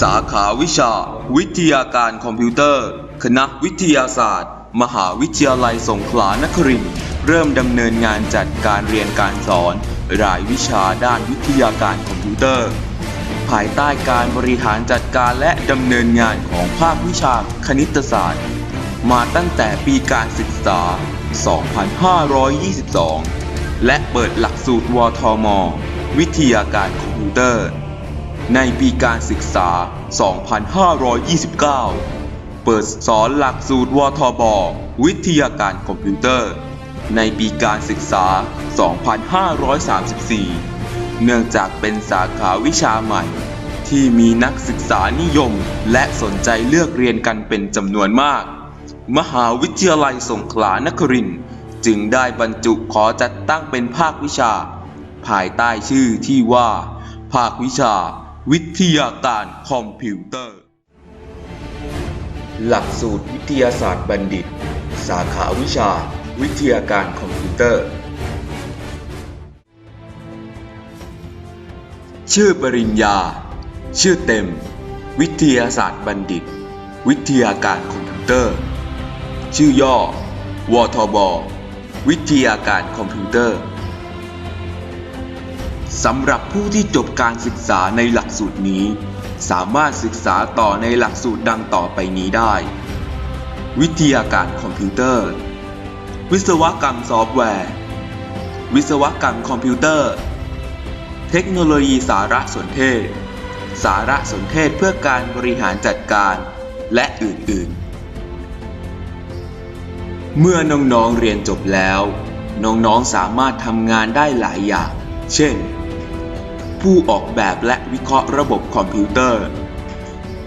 สาขาวิชา วิทยาการคอมพิวเตอร์ คณะวิทยาศาสตร์ มหาวิทยาลัยสงขลานครินทร์เริ่มดำเนินงานจัดการเรียนการสอน รายวิชาด้านวิทยาการคอมพิวเตอร์ ภายใต้การบริหารจัดการและดำเนินงานของภาควิชาคณิตศาสตร์ มาตั้งแต่ปีการศึกษา 2522 และเปิดหลักสูตรวทม วิทยาการคอมพิวเตอร์ ในปีการศึกษา 2529 เปิดสอนหลักสูตรวทบ วิทยาการคอมพิวเตอร์ ในปีการศึกษา 2534 เนื่องจากเป็นสาขาวิชาใหม่ ที่มีนักศึกษานิยมและสนใจเลือกเรียนกันเป็นจำนวนมาก มหาวิทยาลัยสงขลานครินทร์จึงได้บรรจุขอจัดตั้งเป็นภาควิชา ภายใต้ชื่อที่ว่า ภาควิชา วิทยาการคอมพิวเตอร์ หลักสูตรวิทยาศาสตร์บัณฑิต สาขาวิชา วิทยาการคอมพิวเตอร์ ชื่อปริญญา ชื่อเต็ม วิทยาศาสตร์บัณฑิต วิทยาการคอมพิวเตอร์ ชื่อย่อ วทบ วิทยาการคอมพิวเตอร์ สำหรับผู้ที่จบการศึกษาในหลักสูตรนี้ สามารถศึกษาต่อในหลักสูตรดังต่อไปนี้ได้ วิทยาการคอมพิวเตอร์ วิศวกรรมซอฟต์แวร์ วิศวกรรมคอมพิวเตอร์ เทคโนโลยีสารสนเทศ สารสนเทศเพื่อการบริหารจัดการและอื่นๆ เมื่อน้องๆเรียนจบแล้ว น้องๆสามารถทำงานได้หลายอย่าง เช่น ผู้ออกแบบและวิเคราะห์ระบบคอมพิวเตอร์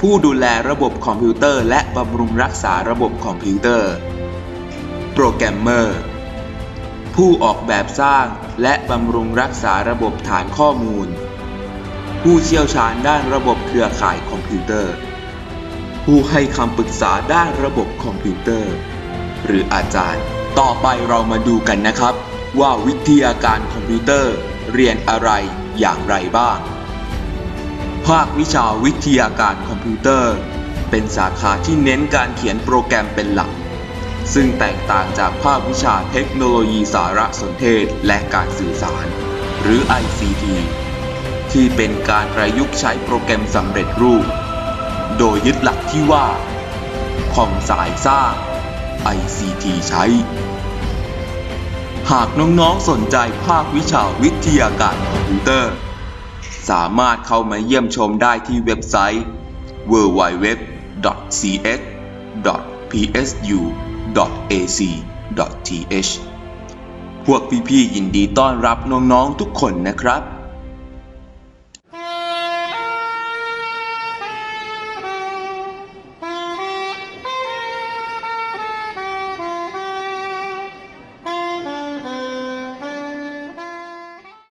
ผู้ดูแลระบบคอมพิวเตอร์ และบำรุงรักษาระบบคอมพิวเตอร์ โปรแกรมเมอร์ ผู้ออกแบบสร้างและบำรุงรักษาระบบฐานข้อมูล ผู้เชี่ยวชาญด้านระบบเครือข่ายคอมพิวเตอร์ ผู้ให้คำปรึกษาด้านระบบคอมพิวเตอร์ หรืออาจารย์ ต่อไปเรามาดูกันนะครับ ว่าวิทยาการคอมพิวเตอร์ เรียนอะไร อย่างไรบ้าง ภาควิชาวิทยาการคอมพิวเตอร์ เป็นสาขาที่เน้นการเขียนโปรแกรมเป็นหลัก ซึ่งแตกต่างจากภาควิชาเทคโนโลยีสารสนเทศและการสื่อสาร หรือ ICT ที่เป็นการประยุกต์ใช้โปรแกรมสำเร็จรูป โดยยึดหลักที่ว่าคอมสายสร้าง ICT ใช้ หากน้องๆสนใจภาควิชาวิทยาการคอมพิวเตอร์ สามารถเข้ามาเยี่ยมชมได้ที่เว็บไซต์ www.cs.psu.ac.th พวกพี่ๆยินดีต้อนรับน้องๆทุกคนนะครับ